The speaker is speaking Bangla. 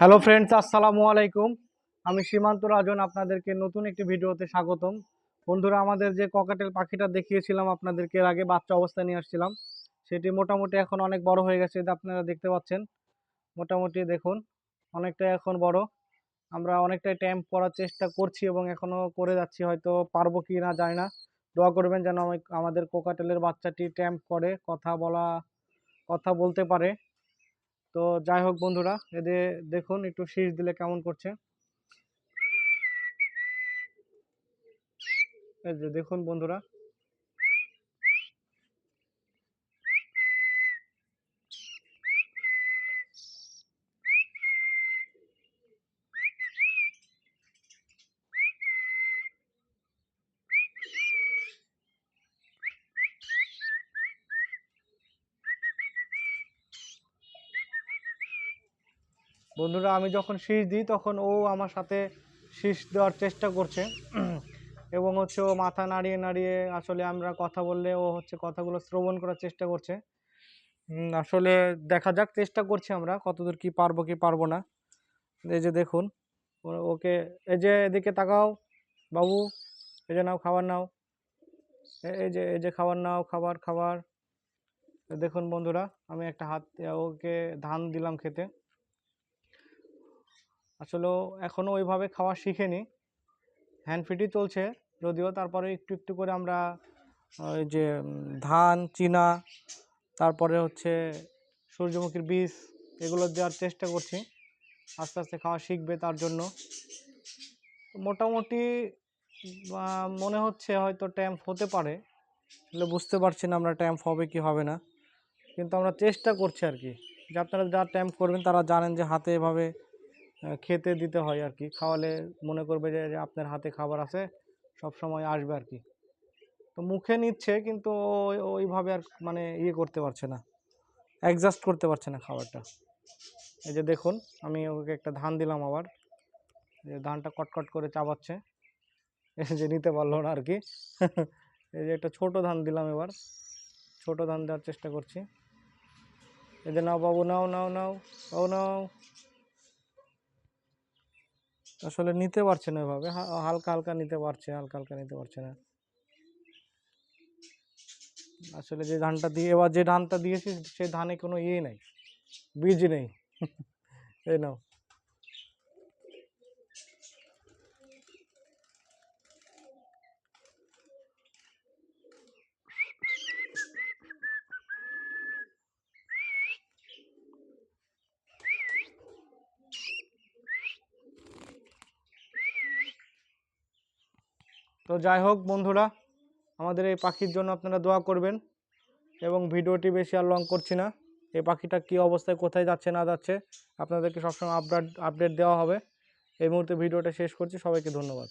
হ্যালো ফ্রেন্ডস আসসালামু আলাইকুম। আমি সীমান্ত রাজন, আপনাদেরকে নতুন একটি ভিডিওতে স্বাগতম। বন্ধুরা, আমাদের যে ককাটেল পাখিটা দেখিয়েছিলাম আপনাদেরকে, এর আগে বাচ্চা অবস্থায় নিয়ে আসছিলাম। সেটি মোটামুটি এখন অনেক বড় হয়ে গেছে আপনারা দেখতে পাচ্ছেন। মোটামুটি দেখুন অনেকটাই এখন বড়। আমরা অনেকটাই ট্যাম্প করার চেষ্টা করছি এবং এখনও করে যাচ্ছি, হয়তো পারব কি না জানি না। দোয়া করবেন যেন আমাদের কোকাটেলের বাচ্চাটি ট্যাম্প করে, কথা বলা, কথা বলতে পারে। তো যাই হোক বন্ধুরা এদের দেখুন একটু শীষ দিলে কেমন করছে। এই যে দেখুন বন্ধুরা বন্ধুরা, আমি যখন শীষ দিই, তখন ও আমার সাথে শীষ দেওয়ার চেষ্টা করছে। এবং হচ্ছে ও মাথা নাড়িয়ে নাড়িয়ে আসলে আমরা কথা বললে ও হচ্ছে কথাগুলো শ্রবণ করার চেষ্টা করছে। আসলে দেখা যাক, চেষ্টা করছি আমরা কতদূর কি পারব কি পারব না। এই যে দেখুন ওকে, এই যে এদিকে তাকাও বাবু, এই যে নাও খাবার নাও। এই যে এই যে খাবার নাও, খাবার খাবার। দেখুন বন্ধুরা, আমি একটা হাত, ওকে ধান দিলাম খেতে। আসলে এখনও ওইভাবে খাওয়া শিখেনি। হ্যান্ড ফিটই চলছে, যদিও তারপরে একটু একটু করে আমরা ওই যে ধান, চীনা, তারপরে হচ্ছে সূর্যমুখীর বীজ, এগুলো দেওয়ার চেষ্টা করছি। আস্তে আস্তে খাওয়া শিখবে তার জন্য। মোটামুটি মনে হচ্ছে হয়তো ট্যাম্প হতে পারে। আসলে বুঝতে পারছি না আমরা ট্যাম্প হবে কি হবে না। কিন্তু আমরা চেষ্টা করছি আর কি। যে আপনারা যা ট্যাম্প করবেন, তারা জানেন যে হাতে এভাবে খেতে দিতে হয় আর কি খাওয়ালে মনে করবে যে আপনার হাতে খাবার আছে, সব সময় আসবে আর কি তো মুখে নিচ্ছে কিন্তু ওই- ওইভাবে আর মানে ইয়ে করতে পারছে না। অ্যাডজাস্ট করতে পারছে না খাবারটা। এই যে দেখুন, আমি ওকে একটা ধান দিলাম আবার। যে ধানটা কটকট করে চাবাচ্ছে। যে নিতে পারল না আর কি এই যে একটা ছোট ধান দিলাম এবার। ছোট ধান দেওয়ার চেষ্টা করছি। এই যে নাও বাবু, নাও নাও নাও, বাবু, নাও। আসলে নিতে পারছে না এভাবে। হালকা হালকা নিতে পারছে, হালকা হালকা নিতে পারছে না। আসলে যে ধানটা দিয়ে, এবার যে ধানটা দিয়েছি সেই ধানে কোনো ইয়ে নেই, বীজ নেই। এই নাও। তো যাই হোক বন্ধুরা, আমাদের এই পাখির জন্য আপনারা দোয়া করবেন এবং ভিডিওটি বেশি আর লং করছি না। এই পাখিটা কি অবস্থায়, কোথায় যাচ্ছে, না যাচ্ছে, আপনাদেরকে সবসময় আপডেট আপডেট দেওয়া হবে। এই মুহূর্তে ভিডিওটা শেষ করছি, সবাইকে ধন্যবাদ।